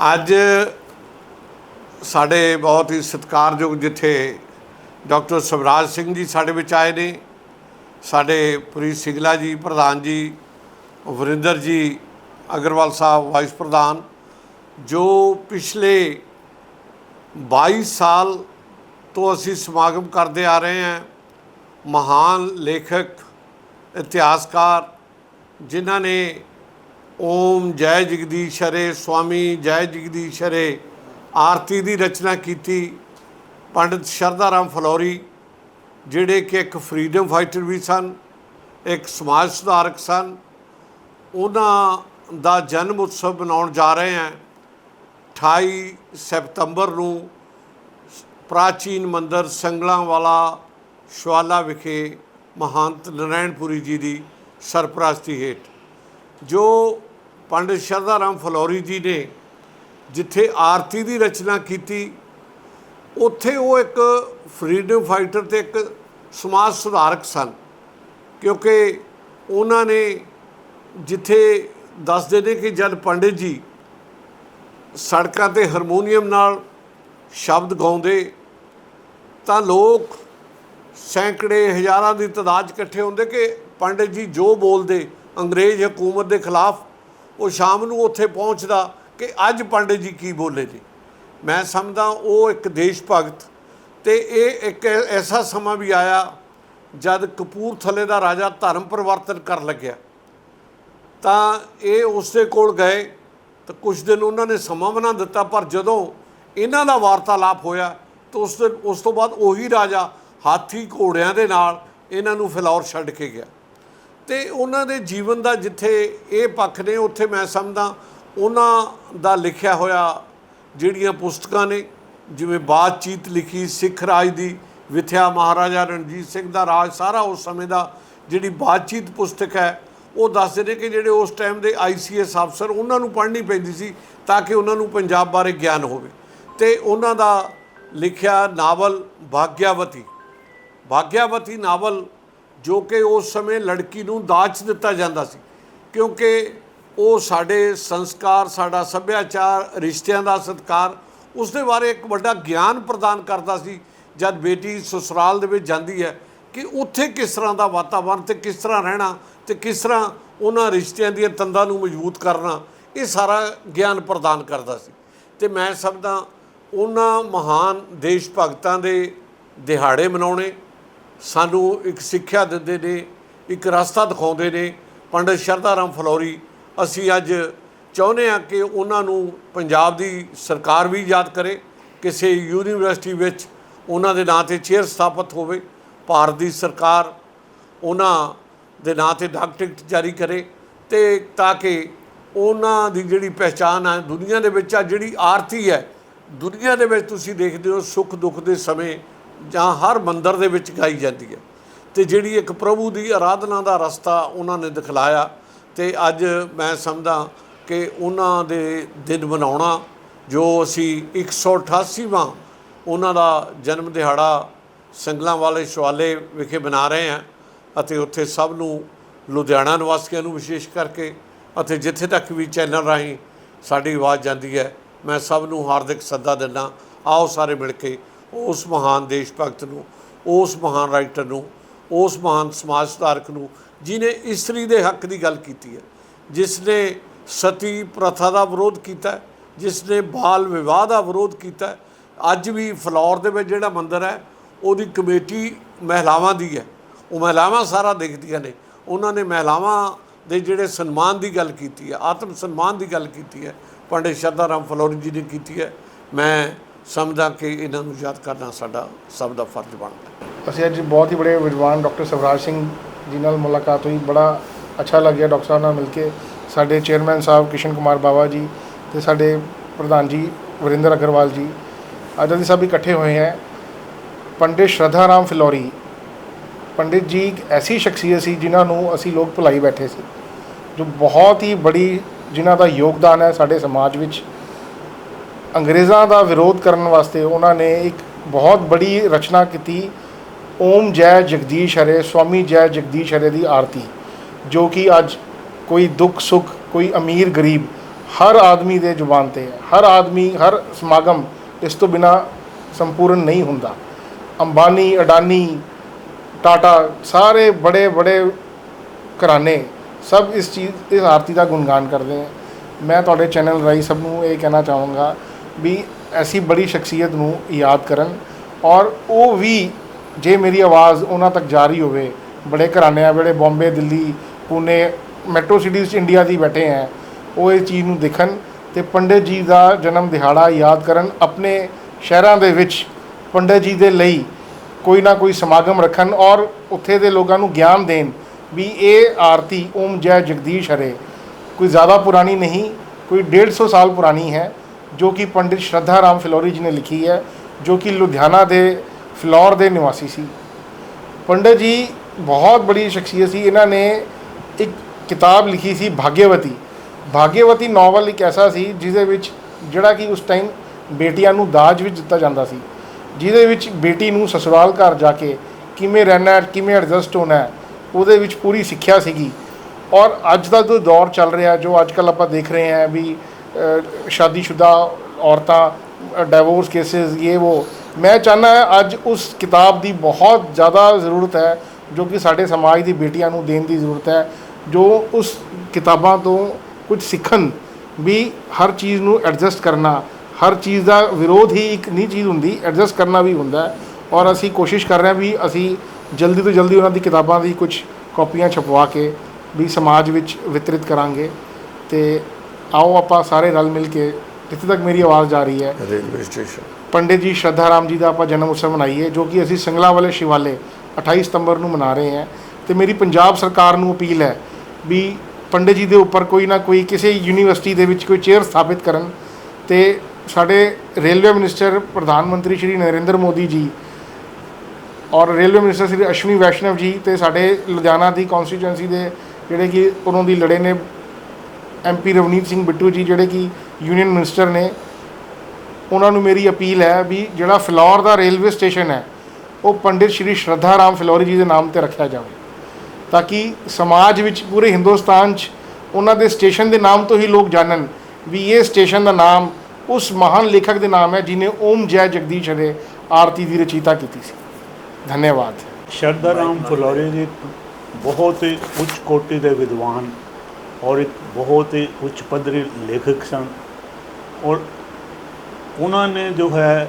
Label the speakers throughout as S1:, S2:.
S1: ਅੱਜ ਸਾਡੇ ਬਹੁਤ ਹੀ ਸਤਿਕਾਰਯੋਗ ਜਿੱਥੇ ਡਾਕਟਰ ਸਵਰਾਜ ਸਿੰਘ ਜੀ ਸਾਡੇ ਵਿੱਚ ਆਏ ਨੇ, ਸਾਡੇ ਪ੍ਰੀਤ ਸਿੰਗਲਾ ਜੀ, ਪ੍ਰਧਾਨ ਜੀ, ਵਰਿੰਦਰ ਜੀ, ਅਗਰਵਾਲ ਸਾਹਿਬ, ਵਾਈਸ ਪ੍ਰਧਾਨ, ਜੋ ਪਿਛਲੇ 22 ਸਾਲ ਤੋਂ ਅਸੀਂ ਸਮਾਗਮ ਕਰਦੇ ਆ ਰਹੇ ਹਾਂ, ਮਹਾਨ ਲੇਖਕ, ਇਤਿਹਾਸਕਾਰ, ਜਿਨ੍ਹਾਂ ਨੇ ਓਮ ਜੈ ਜਗਦੀਸ਼ ਹਰੇ ਸਵਾਮੀ, ਜੈ ਜਗਦੀਸ਼ ਹਰੇ ਆਰਤੀ ਦੀ ਰਚਨਾ ਕੀਤੀ ਪੰਡਿਤ ਸ਼ਰਧਾ ਰਾਮ ਫਲੋਰੀ, ਜਿਹੜੇ ਕਿ ਇੱਕ ਫਰੀडम ਫਾਈਟਰ ਵੀ ਸਨ, ਇੱਕ ਸਮਾਜ ਸੁਧਾਰਕ ਸਨ। ਉਹਨਾਂ ਦਾ ਜਨਮ ਉਤਸਵ ਮਨਾਉਣ ਜਾ ਰਹੇ ਹਾਂ। 28 ਸਤੰਬਰ ਨੂੰ ਪ੍ਰਾਚੀਨ ਮੰਦਰ ਸੰਗਲਾਂ ਵਾਲਾ ਸ਼ਵਾਲਾ ਵਿਖੇ ਮਹੰਤ ਨਰੈਣਪੁਰੀ ਜੀ ਦੀ ਸਰਪ੍ਰਸਤੀ ਹੇਠ, ਜੋ ਪੰਡਿਤ ਸ਼ਰਧਾ ਰਾਮ ਫਲੋਰੀ ਜੀ ਨੇ ਜਿੱਥੇ ਆਰਤੀ ਦੀ ਰਚਨਾ ਕੀਤੀ, ਉੱਥੇ ਉਹ ਇੱਕ ਫਰੀडम ਫਾਈਟਰ ਤੇ ਇੱਕ ਸਮਾਜ ਸੁਧਾਰਕ ਸਨ, ਕਿਉਂਕਿ ਉਹਨਾਂ ਨੇ ਜਿੱਥੇ ਦੱਸਦੇ ਨੇ ਕਿ ਜਦ ਪੰਡਿਤ ਜੀ ਸੜਕਾਂ ਤੇ ਹਾਰਮੋਨੀਅਮ ਨਾਲ ਸ਼ਬਦ ਗਾਉਂਦੇ, ਤਾਂ ਲੋਕ ਸੈਂਕੜੇ ਹਜ਼ਾਰਾਂ ਦੀ ਤਾਦਾਦ ਇਕੱਠੇ ਹੁੰਦੇ ਕਿ ਪੰਡਿਤ ਜੀ ਜੋ ਬੋਲਦੇ, ਅੰਗਰੇਜ਼ ਹਕੂਮਤ ਦੇ ਖਿਲਾਫ ਉਹ ਸ਼ਾਮ ਨੂੰ ਉੱਥੇ ਪਹੁੰਚਦਾ ਕਿ ਅੱਜ ਪੰਡਿਤ ਜੀ ਕੀ ਬੋਲੇ ਜੀ ਮੈਂ ਸਮਝਦਾ ਉਹ ਇੱਕ ਦੇਸ਼ ਭਗਤ ਤੇ ਇਹ ਇੱਕ ਐਸਾ ਸਮਾਂ ਵੀ ਆਇਆ ਜਦ ਕਪੂਰਥਲੇ ਦਾ ਰਾਜਾ ਧਰਮ ਪਰਿਵਰਤਨ ਕਰਨ ਲੱਗਿਆ। ਤਾਂ ਇਹ ਉਸਦੇ ਕੋਲ ਗਏ ਤਾਂ ਕੁਝ ਦਿਨ ਉਹਨਾਂ ਨੇ ਸਮਾਂ ਬਣਾ ਦਿੱਤਾ ਪਰ ਜਦੋਂ ਇਹਨਾਂ ਦਾ ਵਾਰਤਾਲਾਪ ਹੋਇਆ ਤਾਂ ਉਸ ਉਸ ਤੋਂ ਬਾਅਦ ਉਹੀ ਰਾਜਾ ਹਾਥੀ ਘੋੜਿਆਂ ਦੇ ਨਾਲ ਇਹਨਾਂ ਨੂੰ ਫਿਲੌਰ ਛੱਡ ਕੇ ਗਿਆ। ਤੇ ਉਹਨਾਂ ਦੇ ਜੀਵਨ ਦਾ ਜਿੱਥੇ ਇਹ ਪੱਖ ਨੇ, ਉੱਥੇ ਮੈਂ ਸਮਝਦਾ ਉਹਨਾਂ ਦਾ ਲਿਖਿਆ ਹੋਇਆ ਜਿਹੜੀਆਂ ਪੁਸਤਕਾਂ ਨੇ, ਜਿਵੇਂ ਬਾਤਚੀਤ ਲਿਖੀ ਸਿੱਖ ਰਾਜ ਦੀ, ਵਿਥਿਆ ਮਹਾਰਾਜਾ ਰਣਜੀਤ ਸਿੰਘ ਦਾ ਰਾਜ, ਸਾਰਾ ਉਸ ਸਮੇਂ ਦਾ ਜਿਹੜੀ ਬਾਤਚੀਤ ਪੁਸਤਕ ਹੈ, ਉਹ ਦੱਸਦੇ ਨੇ ਕਿ ਜਿਹੜੇ ਉਸ ਟਾਈਮ ਦੇ ਆਈਸੀਐਸ ਅਫਸਰ ਉਹਨਾਂ ਨੂੰ ਪੜ੍ਹਨੀ ਪੈਂਦੀ ਸੀ ਤਾਂ ਕਿ ਉਹਨਾਂ ਨੂੰ ਪੰਜਾਬ ਬਾਰੇ ਗਿਆਨ ਹੋਵੇ। ਤੇ ਉਹਨਾਂ ਦਾ ਲਿਖਿਆ ਨਾਵਲ ਭਾਗਿਆਵਤੀ। ਭਾਗਿਆਵਤੀ ਨਾਵਲ ਜੋ ਕਿ ਉਸ ਸਮੇਂ ਲੜਕੀ ਨੂੰ ਦਾਜ ਦਿੱਤਾ ਜਾਂਦਾ ਸੀ। ਕਿਉਂਕਿ ਉਹ ਸਾਡੇ ਸੰਸਕਾਰ, ਸਾਡਾ ਸੱਭਿਆਚਾਰ, ਰਿਸ਼ਤਿਆਂ ਦਾ ਸਤਿਕਾਰ ਉਸ ਦੇ ਬਾਰੇ ਇੱਕ ਵੱਡਾ ਗਿਆਨ ਪ੍ਰਦਾਨ ਕਰਦਾ ਸੀ। ਜਦ ਬੇਟੀ ਸਸੁਰਾਲ ਦੇ ਵਿੱਚ ਜਾਂਦੀ ਹੈ ਕਿ ਉੱਥੇ ਕਿਸ ਤਰ੍ਹਾਂ ਦਾ ਵਾਤਾਵਰਣ ਤੇ ਕਿਸ ਤਰ੍ਹਾਂ ਰਹਿਣਾ ਤੇ ਕਿਸ ਤਰ੍ਹਾਂ ਉਹਨਾਂ ਰਿਸ਼ਤਿਆਂ ਦੀਆਂ ਤੰਦਾਂ ਨੂੰ ਮਜ਼ਬੂਤ ਕਰਨਾ, ਇਹ ਸਾਰਾ ਗਿਆਨ ਪ੍ਰਦਾਨ ਕਰਦਾ ਸੀ। ਤੇ ਮੈਂ ਸਮਝਦਾ ਉਹਨਾਂ ਮਹਾਨ ਦੇਸ਼ ਭਗਤਾਂ ਦੇ ਦਿਹਾੜੇ ਮਨਾਉਣੇ ਸਾਨੂੰ ਇੱਕ ਸਿੱਖਿਆ ਦਿੰਦੇ ਨੇ, ਇੱਕ ਰਸਤਾ ਦਿਖਾਉਂਦੇ ਨੇ। ਪੰਡਿਤ ਸ਼ਰਧਾ ਰਾਮ ਫਲੋਰੀ, ਅਸੀਂ ਅੱਜ ਚਾਹੁੰਦੇ ਹਾਂ ਕਿ ਉਹਨਾਂ ਨੂੰ ਪੰਜਾਬ ਦੀ ਸਰਕਾਰ ਵੀ ਯਾਦ ਕਰੇ, ਕਿਸੇ ਯੂਨੀਵਰਸਿਟੀ ਵਿੱਚ ਉਹਨਾਂ ਦੇ ਨਾਂ ਤੇ ਚੇਅਰ ਸਥਾਪਿਤ ਹੋਵੇ, ਭਾਰਤ ਦੀ ਸਰਕਾਰ ਉਹਨਾਂ ਦੇ ਨਾਂ ਤੇ ਡਾਕ ਟਿਕਟ ਜਾਰੀ ਕਰੇ ਤੇ ਤਾਂ ਕਿ ਉਹਨਾਂ ਦੀ ਜਿਹੜੀ ਪਹਿਚਾਨ ਹੈ ਦੁਨੀਆ ਦੇ ਵਿੱਚ ਆ, ਜਿਹੜੀ ਆਰਤੀ ਹੈ, ਦੁਨੀਆ ਦੇ ਵਿੱਚ ਤੁਸੀਂ ਦੇਖਦੇ ਹੋ ਸੁੱਖ ਦੁੱਖ ਦੇ ਸਮੇਂ ਜਾਂ ਹਰ ਮੰਦਰ ਦੇ ਵਿੱਚ ਗਾਈ ਜਾਂਦੀ ਹੈ। ਤੇ ਜਿਹੜੀ ਇੱਕ ਪ੍ਰਭੂ ਦੀ ਆਰਾਧਨਾ ਦਾ ਰਸਤਾ ਉਹਨਾਂ ਨੇ ਦਿਖਲਾਇਆ ਤੇ ਅੱਜ ਮੈਂ ਸਮਝਦਾ ਕਿ ਉਹਨਾਂ ਦੇ ਦਿਨ ਮਨਾਉਣਾ, ਜੋ ਅਸੀਂ 188ਵਾਂ ਉਹਨਾਂ ਦਾ ਜਨਮ ਦਿਹਾੜਾ ਸੰਗਲਾਂ ਵਾਲੇ ਸ਼ਵਾਲੇ ਵਿਖੇ ਮਨਾ ਰਹੇ ਹਾਂ ਅਤੇ ਉੱਥੇ ਸਭ ਨੂੰ ਲੁਧਿਆਣਾ ਨਿਵਾਸੀਆਂ ਨੂੰ ਵਿਸ਼ੇਸ਼ ਕਰਕੇ ਅਤੇ ਜਿੱਥੇ ਤੱਕ ਵੀ ਚੈਨਲ ਰਾਹੀਂ ਸਾਡੀ ਆਵਾਜ਼ ਜਾਂਦੀ ਹੈ, ਮੈਂ ਸਭ ਨੂੰ ਹਾਰਦਿਕ ਸੱਦਾ ਦਿੰਦਾ। ਆਓ ਸਾਰੇ ਮਿਲ ਕੇ ਉਸ ਮਹਾਨ ਦੇਸ਼ ਭਗਤ ਨੂੰ, ਉਸ ਮਹਾਨ ਰਾਈਟਰ ਨੂੰ, ਉਸ ਮਹਾਨ ਸਮਾਜ ਸੁਧਾਰਕ ਨੂੰ ਜਿਨੇ ਇਸਤਰੀ ਦੇ ਹੱਕ ਦੀ ਗੱਲ ਕੀਤੀ ਹੈ ਜਿਸ ਨੇ ਸਤੀ ਪ੍ਰਥਾ ਦਾ ਵਿਰੋਧ ਕੀਤਾ ਜਿਸ ਨੇ ਬਾਲ ਵਿਵਾਹ ਦਾ ਵਿਰੋਧ ਕੀਤਾ ਅੱਜ ਵੀ ਫਲੌਰ ਦੇ ਵਿੱਚ ਜਿਹੜਾ ਮੰਦਿਰ ਹੈ, ਉਹਦੀ ਕਮੇਟੀ ਮਹਿਲਾਵਾਂ ਦੀ ਹੈ, ਉਹ ਮਹਿਲਾਵਾਂ ਸਾਰਾ ਦੇਖਦੀਆਂ ਨੇ, ਉਹਨਾਂ ਨੇ ਮਹਿਲਾਵਾਂ ਦੇ ਜਿਹੜੇ ਸਨਮਾਨ ਦੀ ਗੱਲ ਕੀਤੀ ਹੈ, ਆਤਮ ਸਨਮਾਨ ਦੀ ਗੱਲ ਕੀਤੀ ਹੈ, ਪੰਡਿਤ ਸ਼ਰਧਾ ਰਾਮ ਫਲੋਰੀ ਜੀ ਨੇ ਕੀਤੀ ਹੈ, ਮੈਂ ਸਮਝਦਾ ਕਿ ਇਹਨਾਂ ਨੂੰ ਯਾਦ ਕਰਨਾ ਸਾਡਾ ਸਭ ਦਾ ਫਰਜ਼ ਬਣਦਾ।
S2: ਅਸੀਂ ਅੱਜ ਬਹੁਤ ਹੀ ਬੜੇ ਵਿਦਵਾਨ ਡਾਕਟਰ ਸਵਰਾਜ ਸਿੰਘ ਜੀ ਨਾਲ ਮੁਲਾਕਾਤ ਹੋਈ। ਬੜਾ ਅੱਛਾ ਲੱਗਿਆ ਡਾਕਟਰ ਸਾਹਿਬ ਨਾਲ ਮਿਲ ਕੇ। ਸਾਡੇ ਚੇਅਰਮੈਨ ਸਾਹਿਬ ਕਿਸ਼ਨ ਕੁਮਾਰ ਬਾਵਾ ਜੀ ਤੇ ਸਾਡੇ ਪ੍ਰਧਾਨ ਜੀ ਵਰਿੰਦਰ ਅਗਰਵਾਲ ਜੀ। ਅੱਜ ਅਸੀਂ ਸਭ ਇਕੱਠੇ ਹੋਏ ਹਾਂ। ਪੰਡਿਤ ਸ਼ਰਧਾ ਰਾਮ ਫਿਲੌਰੀ। ਪੰਡਿਤ ਜੀ ਇੱਕ ਐਸੀ ਸ਼ਖਸੀਅਤ ਸੀ ਜਿਨ੍ਹਾਂ ਨੂੰ ਅਸੀਂ ਲੋਕ ਭੁਲਾਈ ਬੈਠੇ ਸੀ। ਜੋ ਬਹੁਤ ਹੀ ਬੜੀ ਜਿਨ੍ਹਾਂ ਦਾ ਯੋਗਦਾਨ ਹੈ ਸਾਡੇ ਸਮਾਜ ਵਿੱਚ। ਅੰਗਰੇਜ਼ਾਂ ਦਾ ਵਿਰੋਧ ਕਰਨ ਵਾਸਤੇ ਉਹਨਾਂ ਨੇ ਇੱਕ ਬਹੁਤ ਬੜੀ ਰਚਨਾ ਕੀਤੀ, ਓਮ ਜੈ ਜਗਦੀਸ਼ ਹਰੇ, ਸਵਾਮੀ ਜੈ ਜਗਦੀਸ਼ ਹਰੇ ਦੀ ਆਰਤੀ, ਜੋ ਕਿ ਅੱਜ ਕੋਈ ਦੁੱਖ, ਸੁੱਖ, ਕੋਈ ਅਮੀਰ ਗਰੀਬ ਹਰ ਆਦਮੀ ਦੇ ਜ਼ੁਬਾਨ ਤੇ ਹੈ। ਹਰ ਆਦਮੀ, ਹਰ ਸਮਾਗਮ ਇਸ ਤੋਂ ਬਿਨਾ ਸੰਪੂਰਨ ਨਹੀਂ ਹੁੰਦਾ। ਅੰਬਾਨੀ, ਅਡਾਨੀ, ਟਾਟਾ, ਸਾਰੇ ਬੜੇ ਬੜੇ ਘਰਾਣੇ ਸਭ ਇਸ ਚੀਜ਼, ਇਸ ਆਰਤੀ ਦਾ ਗੁਣਗਾਨ ਕਰਦੇ ਹੈ ਮੈਂ ਤੁਹਾਡੇ ਚੈਨਲ ਰਾਹੀਂ ਸਭ ਨੂੰ ਇਹ ਕਹਿਣਾ ਚਾਹੂੰਗਾ ਵੀ ਐਸੀ ਬੜੀ ਸ਼ਖਸੀਅਤ ਨੂੰ ਯਾਦ ਕਰਨ ਔਰ ਉਹ ਵੀ ਜੇ ਮੇਰੀ ਆਵਾਜ਼ ਉਹਨਾਂ ਤੱਕ ਜਾ ਰਹੀ ਹੋਵੇ, ਬੜੇ ਘਰਾਣਿਆਂ ਵੇਲੇ ਬੰਬੇ, ਦਿੱਲੀ ਪੂਨੇ ਮੈਟਰੋ ਸਿਟੀਜ਼ 'ਚ ਇੰਡੀਆ ਦੀ ਬੈਠੇ ਹੈ ਉਹ ਇਹ ਚੀਜ਼ ਨੂੰ ਦੇਖਣ ਤੇ ਪੰਡਿਤ ਜੀ ਦਾ ਜਨਮ ਦਿਹਾੜਾ ਯਾਦ ਕਰਨ, ਆਪਣੇ ਸ਼ਹਿਰਾਂ ਦੇ ਵਿੱਚ ਪੰਡਿਤ ਜੀ ਦੇ ਲਈ ਕੋਈ ਨਾ ਕੋਈ ਸਮਾਗਮ ਰੱਖਣ ਔਰ ਉੱਥੇ ਦੇ ਲੋਕਾਂ ਨੂੰ ਗਿਆਨ ਦੇਣ ਵੀ ਇਹ ਆਰਤੀ ਓਮ ਜੈ ਜਗਦੀਸ਼ ਹਰੇ। ਕੋਈ ਜ਼ਿਆਦਾ ਪੁਰਾਣੀ ਨਹੀਂ, ਕੋਈ 150 ਸਾਲ ਪੁਰਾਣੀ ਹੈ ਜੋ ਕਿ ਪੰਡਿਤ ਸ਼ਰਧਾ ਰਾਮ ਫਿਲੌਰੀ ਜੀ ਨੇ ਲਿਖੀ ਹੈ, ਜੋ ਕਿ ਲੁਧਿਆਣਾ ਦੇ ਫਿਲੌਰ ਦੇ ਨਿਵਾਸੀ ਸੀ। ਪੰਡਿਤ ਜੀ ਬਹੁਤ ਬੜੀ ਸ਼ਖਸੀਅਤ ਸੀ। ਇਹਨਾਂ ਨੇ ਇੱਕ ਕਿਤਾਬ ਲਿਖੀ ਸੀ ਭਾਗਯਵਤੀ ਭਾਗਯਵਤੀ ਨੋਵਲ ਇੱਕ ਐਸਾ ਸੀ, ਜਿਹਦੇ ਵਿੱਚ ਜਿਹੜਾ ਕਿ ਉਸ ਟਾਈਮ ਬੇਟੀਆਂ ਨੂੰ ਦਾਜ ਵਿੱਚ ਦਿੱਤਾ ਜਾਂਦਾ ਸੀ, ਜਿਹਦੇ ਵਿੱਚ ਬੇਟੀ ਨੂੰ ਸਸੁਰਾਲ ਘਰ ਜਾ ਕੇ ਕਿਵੇਂ ਰਹਿਣਾ ਹੈ ਕਿਵੇਂ ਐਡਜਸਟ ਹੋਣਾ ਹੈ ਉਹਦੇ ਵਿੱਚ ਪੂਰੀ ਸਿੱਖਿਆ ਸੀਗੀ। ਔਰ ਅੱਜ ਦਾ ਜੋ ਦੌਰ ਚੱਲ ਰਿਹਾ, ਜੋ ਅੱਜ ਕੱਲ ਆਪਾਂ ਦੇਖ ਰਹੇ ਹਾਂ ਵੀ शादीशुदा औरतें डाइवोर्स ਕੇਸਿਸ ये वो ਮੈਂ ਚਾਹਨਾ ਅੱਜ ਉਸ ਕਿਤਾਬ ਦੀ ਬਹੁਤ ਜ਼ਿਆਦਾ ਜ਼ਰੂਰਤ ਹੈ, ਜੋ ਕਿ ਸਾਡੇ ਸਮਾਜ ਦੀ ਬੇਟੀਆਂ ਨੂੰ ਦੇਣ ਦੀ ਜ਼ਰੂਰਤ ਹੈ, ਜੋ ਉਸ ਕਿਤਾਬਾਂ ਤੋਂ ਕੁਝ ਸਿੱਖਣ ਵੀ ਹਰ ਚੀਜ਼ ਨੂੰ ਐਡਜਸਟ ਕਰਨਾ, ਹਰ ਚੀਜ਼ ਦਾ ਵਿਰੋਧ ਹੀ ਇੱਕ ਨਹੀਂ ਚੀਜ਼ ਹੁੰਦੀ ਐਡਜਸਟ ਕਰਨਾ ਵੀ ਹੁੰਦਾ ਹੈ। ਔਰ ਅਸੀਂ ਕੋਸ਼ਿਸ਼ ਕਰ ਰਹੇ ਹਾਂ ਵੀ ਅਸੀਂ ਜਲਦੀ ਤੋਂ ਜਲਦੀ ਉਹਨਾਂ ਦੀ ਕਿਤਾਬਾਂ ਦੀ ਕੁਝ ਕਾਪੀਆਂ ਛਪਵਾ ਕੇ ਵੀ ਸਮਾਜ ਵਿੱਚ ਵਿਤਰਿਤ ਕਰਾਂਗੇ। ਤੇ ਆਓ ਆਪਾਂ ਸਾਰੇ ਰਲ ਮਿਲ ਕੇ ਜਿੱਥੇ ਤੱਕ ਮੇਰੀ ਆਵਾਜ਼ ਜਾ ਰਹੀ ਹੈ।
S1: Railway station.
S2: ਪੰਡਿਤ ਜੀ ਸ਼ਰਧਾ ਰਾਮ ਜੀ ਦਾ ਆਪਾਂ ਜਨਮ ਉਤਸਵ ਮਨਾਈਏ ਜੋ ਕਿ ਅਸੀਂ ਸੰਗਲਾ ਵਾਲੇ ਸ਼ਿਵਾਲੇ 28 ਸਤੰਬਰ ਨੂੰ ਮਨਾ ਰਹੇ ਹਾਂ। ਤੇ ਮੇਰੀ ਪੰਜਾਬ ਸਰਕਾਰ ਨੂੰ ਅਪੀਲ ਹੈ ਵੀ ਪੰਡਿਤ ਜੀ ਦੇ ਉੱਪਰ ਕੋਈ ਨਾ ਕੋਈ ਕਿਸੇ ਯੂਨੀਵਰਸਿਟੀ ਦੇ ਵਿੱਚ ਕੋਈ ਚੇਅਰ ਸਥਾਪਿਤ ਕਰਨ। ਤੇ ਸਾਡੇ ਰੇਲਵੇ ਮਿਨਿਸਟਰ ਪ੍ਰਧਾਨ ਮੰਤਰੀ ਸ਼੍ਰੀ ਨਰਿੰਦਰ ਮੋਦੀ ਜੀ ਔਰ ਰੇਲਵੇ ਮਿਨਿਸਟਰ ਸ਼੍ਰੀ ਅਸ਼ਵਨੀ ਵੈਸ਼ਨਵ ਜੀ ਤੇ ਸਾਡੇ ਲੁਧਿਆਣਾ ਦੀ ਕਨਸਟੀਚੁਐਂਸੀ ਦੇ ਜਿਹੜੇ ਕਿ ਉਹਨਾਂ ਦੀ ਲੜੇ ਨੇ ਐਮਪੀ ਰਵਨੀਤ ਸਿੰਘ ਬਿੱਟੂ ਜੀ, ਜਿਹੜੇ ਕਿ ਯੂਨੀਅਨ ਮਿਨਿਸਟਰ ਨੇ, ਉਹਨਾਂ ਨੂੰ ਮੇਰੀ ਅਪੀਲ ਹੈ ਵੀ ਜਿਹੜਾ ਫਿਲੌਰ ਦਾ ਰੇਲਵੇ ਸਟੇਸ਼ਨ ਹੈ, ਉਹ ਪੰਡਿਤ ਸ਼੍ਰੀ ਸ਼ਰਧਾ ਰਾਮ ਫਿਲੌਰੀ ਜੀ ਦੇ ਨਾਮ ਤੇ ਰੱਖਿਆ ਜਾਵੇ। ਤਾਂ ਕਿ ਸਮਾਜ ਵਿੱਚ ਪੂਰੇ ਹਿੰਦੁਸਤਾਨ 'ਚ ਉਹਨਾਂ ਦੇ ਸਟੇਸ਼ਨ ਦੇ ਨਾਮ ਤੋਂ ਹੀ ਲੋਕ ਜਾਣਨ ਵੀ ਇਹ ਸਟੇਸ਼ਨ ਦਾ ਨਾਮ ਉਸ ਮਹਾਨ ਲੇਖਕ ਦੇ ਨਾਮ ਹੈ ਜਿਨੇ ਓਮ ਜੈ ਜਗਦੀਸ਼ ਹਰੇ ਆਰਤੀ ਦੀ ਰਚਿਤਾ ਕੀਤੀ ਸੀ। ਧੰਨਵਾਦ।
S3: ਸ਼ਰਧਾ ਰਾਮ ਫੁਲੋਰੀ ਜੀ ਬਹੁਤ ਉੱਚ ਕੋਟि ਦੇ ਵਿਦਵਾਨ ਔਰ ਇੱਕ ਬਹੁਤ ਹੀ ਉੱਚ ਪੱਧਰੀ ਲੇਖਕ ਸਨ। ਔਰ ਉਹਨਾਂ ਨੇ ਜੋ ਹੈ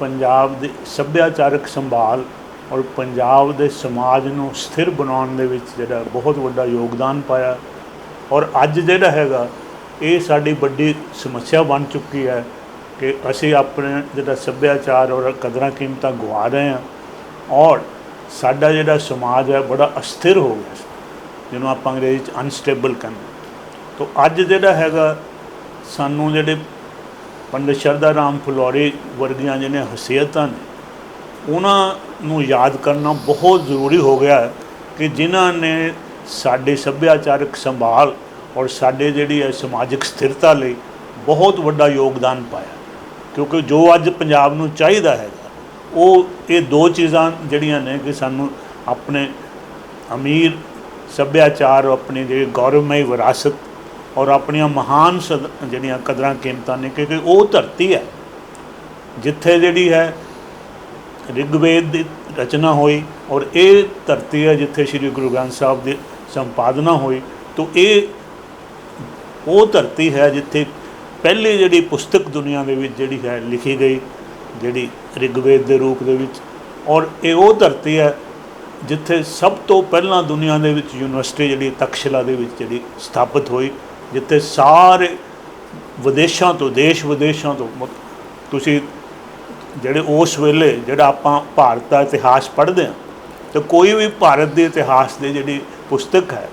S3: ਪੰਜਾਬ ਦੇ ਸੱਭਿਆਚਾਰਕ ਸੰਭਾਲ ਔਰ ਪੰਜਾਬ ਦੇ ਸਮਾਜ ਨੂੰ ਸਥਿਰ ਬਣਾਉਣ ਦੇ ਵਿੱਚ ਜਿਹੜਾ ਬਹੁਤ ਵੱਡਾ ਯੋਗਦਾਨ ਪਾਇਆ। ਔਰ ਅੱਜ ਜਿਹੜਾ ਹੈਗਾ ਇਹ ਸਾਡੀ ਵੱਡੀ ਸਮੱਸਿਆ ਬਣ ਚੁੱਕੀ ਹੈ ਕਿ ਅਸੀਂ ਆਪਣੇ ਜਿਹੜਾ ਸੱਭਿਆਚਾਰ ਔਰ ਕਦਰਾਂ ਕੀਮਤਾਂ ਗਵਾ ਰਹੇ ਹਾਂ। ਔਰ ਸਾਡਾ ਜਿਹੜਾ ਸਮਾਜ ਹੈ ਬੜਾ ਅਸਥਿਰ ਹੋ ਗਿਆ। ਸੀ, ਜਿਹਨੂੰ ਆਪਾਂ ਅੰਗਰੇਜ਼ੀ ਚ ਅਨਸਟੇਬਲ ਕਹਿੰਦੇ ਤੋਂ ਅੱਜ ਜਿਹੜਾ ਹੈਗਾ, ਸਾਨੂੰ ਜਿਹੜੇ ਪੰਡਿਤ ਸ਼ਰਧਾ ਰਾਮ ਫੁਲੋਰੀ ਵਰਗੀਆਂ ਜਿਹਨੇ ਹਸੀਅਤਾਂ ਨੇ, ਉਹਨਾਂ ਨੂੰ ਯਾਦ ਕਰਨਾ ਬਹੁਤ ਜ਼ਰੂਰੀ ਹੋ ਗਿਆ ਹੈ ਕਿ ਜਿਨ੍ਹਾਂ ਨੇ ਸਾਡੇ ਸੱਭਿਆਚਾਰਕ ਸੰਭਾਲ ਔਰ ਸਾਡੇ ਜਿਹੜੀ ਹੈ ਸਮਾਜਿਕ ਸਥਿਰਤਾ ਲਈ ਬਹੁਤ ਵੱਡਾ ਯੋਗਦਾਨ ਪਾਇਆ। ਕਿਉਂਕਿ ਜੋ ਅੱਜ ਪੰਜਾਬ ਨੂੰ ਚਾਹੀਦਾ ਹੈਗਾ, ਉਹ ਇਹ ਦੋ ਚੀਜ਼ਾਂ ਜਿਹੜੀਆਂ ਨੇ ਕਿ ਸਾਨੂੰ ਆਪਣੇ ਅਮੀਰ ਸੱਭਿਆਚਾਰ ਆਪਣੀ ਜਿਹੜੀ ਗੌਰਵਮਈ ਵਿਰਾਸਤ ਔਰ ਆਪਣੀਆਂ ਮਹਾਨ ਸਦ- ਜਿਹੜੀਆਂ ਕਦਰਾਂ ਕੀਮਤਾਂ ਨੇ, ਕਿਉਂਕਿ ਉਹ ਧਰਤੀ ਹੈ, ਜਿੱਥੇ ਜਿਹੜੀ ਹੈ ਰਿਗਵੇਦ ਦੀ ਰਚਨਾ ਹੋਈ ਔਰ ਇਹ ਧਰਤੀ ਹੈ ਜਿੱਥੇ ਸ੍ਰੀ ਗੁਰੂ ਗ੍ਰੰਥ ਸਾਹਿਬ ਦੀ ਸੰਪਾਦਨਾ ਹੋਈ, ਤੋਂ ਇਹ, ਉਹ ਧਰਤੀ ਹੈ ਜਿੱਥੇ ਪਹਿਲੀ ਜਿਹੜੀ ਪੁਸਤਕ ਦੁਨੀਆ ਦੇ ਵਿੱਚ ਜਿਹੜੀ ਹੈ ਲਿਖੀ ਗਈ, ਜਿਹੜੀ ਰਿਗਵੇਦ ਦੇ ਰੂਪ ਦੇ ਵਿੱਚ ਔਰ ਇਹ ਉਹ ਧਰਤੀ ਹੈ ਜਿੱਥੇ ਸਭ ਤੋਂ ਪਹਿਲਾਂ ਦੁਨੀਆ ਦੇ ਵਿੱਚ ਯੂਨੀਵਰਸਿਟੀ ਜਿਹੜੀ ਤਕਸ਼ਲਾ ਦੇ ਵਿੱਚ ਜਿਹੜੀ ਸਥਾਪਿਤ ਹੋਈ, ਜਿੱਥੇ ਸਾਰੇ ਵਿਦੇਸ਼ਾਂ ਤੋਂ, ਦੇਸ਼ ਵਿਦੇਸ਼ਾਂ ਤੋਂ ਤੁਸੀਂ ਜਿਹੜੇ ਉਸ ਵੇਲੇ ਜਿਹੜਾ ਆਪਾਂ ਭਾਰਤ ਦਾ ਇਤਿਹਾਸ ਪੜ੍ਹਦੇ ਹਾਂ, ਤੇ ਕੋਈ ਵੀ ਭਾਰਤ ਦੇ ਇਤਿਹਾਸ ਦੀ ਜਿਹੜੀ ਪੁਸਤਕ ਹੈ,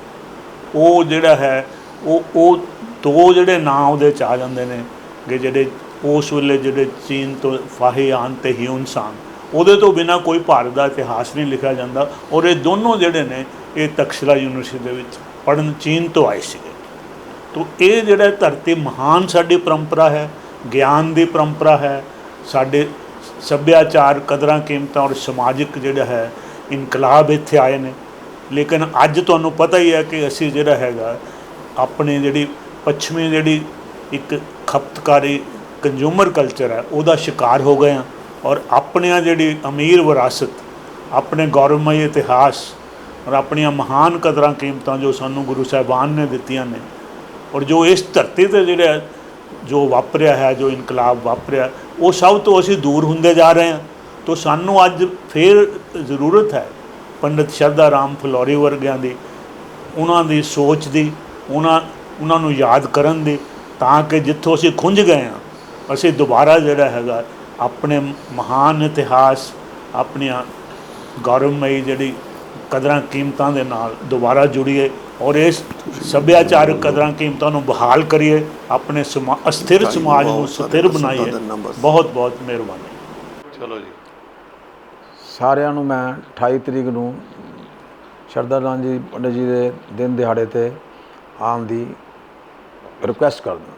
S3: ਉਹ ਜਿਹੜਾ ਹੈ, ਉਹ ਉਹ ਦੋ ਜਿਹੜੇ ਨਾਂ ਉਹਦੇ ਚ ਆ ਜਾਂਦੇ ਨੇ, ਕਿ ਜਿਹੜੇ ਉਸ ਵੇਲੇ ਜਿਹੜੇ ਚੀਨ ਤੋਂ ਫਾਹੇ ਆਨ ਤੇ ਹਿਊਨ ਸਾਨ ਉਹਦੇ ਤੋਂ ਬਿਨਾ ਕੋਈ ਭਾਰਤ ਦਾ ਇਤਿਹਾਸ ਨਹੀਂ ਲਿਖਿਆ ਜਾਂਦਾ। ਔਰ ਇਹ ਦੋਨੋਂ ਜਿਹੜੇ ਨੇ, ਇਹ ਤਕਸ਼ਲਾ ਯੂਨੀਵਰਸਿਟੀ ਦੇ ਵਿੱਚ ਪੜਨ ਚੀਨ ਤੋਂ ਆਏ ਸੀਗੇ। ਤੋ ਇਹ ਜਿਹੜਾ ਧਰਤੀ ਮਹਾਨ ਸਾਡੀ ਪਰੰਪਰਾ ਹੈ, ਗਿਆਨ ਦੀ ਪਰੰਪਰਾ ਹੈ, ਸਾਡੇ ਸੱਭਿਆਚਾਰ ਕਦਰਾਂ ਕੀਮਤਾਂ ਔਰ ਸਮਾਜਿਕ ਜਿਹੜਾ ਹੈ, ਇਨਕਲਾਬ ਇੱਥੇ ਆਏ ਨੇ। ਲੇਕਿਨ ਅੱਜ ਤੁਹਾਨੂੰ ਪਤਾ ਹੀ ਹੈ ਕਿ ਅਸੀਂ ਜਿਹੜਾ ਹੈਗਾ, ਆਪਣੇ ਜਿਹੜੀ ਪੱਛਮੀ ਜਿਹੜੀ ਇੱਕ ਖਪਤਕਾਰੀ ਕੰਜ਼ੂਮਰ ਕਲਚਰ ਹੈ, ਉਹਦਾ ਸ਼ਿਕਾਰ ਹੋ ਗਏ ਹਾਂ। ਔਰ ਆਪਣੀਆਂ ਜਿਹੜੀ ਅਮੀਰ ਵਿਰਾਸਤ, ਆਪਣੇ ਗੌਰਵਮਈ ਇਤਿਹਾਸ ਔਰ ਆਪਣੀਆਂ ਮਹਾਨ ਕਦਰਾਂ ਕੀਮਤਾਂ ਜੋ ਸਾਨੂੰ ਗੁਰੂ ਸਾਹਿਬਾਨ ਨੇ ਦਿੱਤੀਆਂ ਨੇ ਔਰ ਜੋ ਇਸ ਧਰਤੀ ਤੇ ਜਿਹੜਾ ਜੋ ਵਾਪਰਿਆ ਹੈ, ਜੋ ਇਨਕਲਾਬ ਵਾਪਰਿਆ, ਉਹ ਸਭ ਤੋਂ ਅਸੀਂ ਦੂਰ ਹੁੰਦੇ ਜਾ ਰਹੇ ਹਾਂ। ਤੋਂ ਸਾਨੂੰ ਅੱਜ ਫੇਰ ਜ਼ਰੂਰਤ ਹੈ ਪੰਡਿਤ ਸ਼ਰਧਾ ਰਾਮ ਫਲੋਰੀ ਵਰਗਿਆਂ ਦੀ, ਉਹਨਾਂ ਦੀ ਸੋਚ ਦੀ, ਉਹਨਾਂ ਉਹਨਾਂ ਨੂੰ ਯਾਦ ਕਰਨ ਦੀ, ਤਾਂ ਕਿ ਜਿੱਥੋਂ ਅਸੀਂ ਖੁੰਝ ਗਏ ਹਾਂ, ਅਸੀਂ ਦੁਬਾਰਾ ਜਿਹੜਾ ਹੈਗਾ ਆਪਣੇ ਮਹਾਨ ਇਤਿਹਾਸ ਆਪਣੀਆਂ ਗੌਰਵਮਈ ਜਿਹੜੀ ਕਦਰਾਂ ਕੀਮਤਾਂ ਦੇ ਨਾਲ ਦੁਬਾਰਾ ਜੁੜੀਏ ਔਰ ਇਸ ਸੱਭਿਆਚਾਰਕ ਕਦਰਾਂ ਕੀਮਤਾਂ ਨੂੰ ਬਹਾਲ ਕਰੀਏ ਆਪਣੇ ਸਮਾ- ਅਸਥਿਰ ਸਮਾਜ ਨੂੰ ਸਥਿਰ ਬਣਾਈਏ। ਬਹੁਤ ਬਹੁਤ ਮਿਹਰਬਾਨੀ।
S1: ਚਲੋ ਜੀ।
S4: ਸਾਰਿਆਂ ਨੂੰ ਮੈਂ 28 ਤਰੀਕ ਨੂੰ ਸ਼ਰਧਾ ਰਾਮ ਜੀ ਪੰਡਿਤ ਜੀ ਦੇ ਦਿਨ ਦਿਹਾੜੇ ਤੇ ਆਉਣ ਦੀ ਰਿਕੁਐਸਟ ਕਰਦਾ।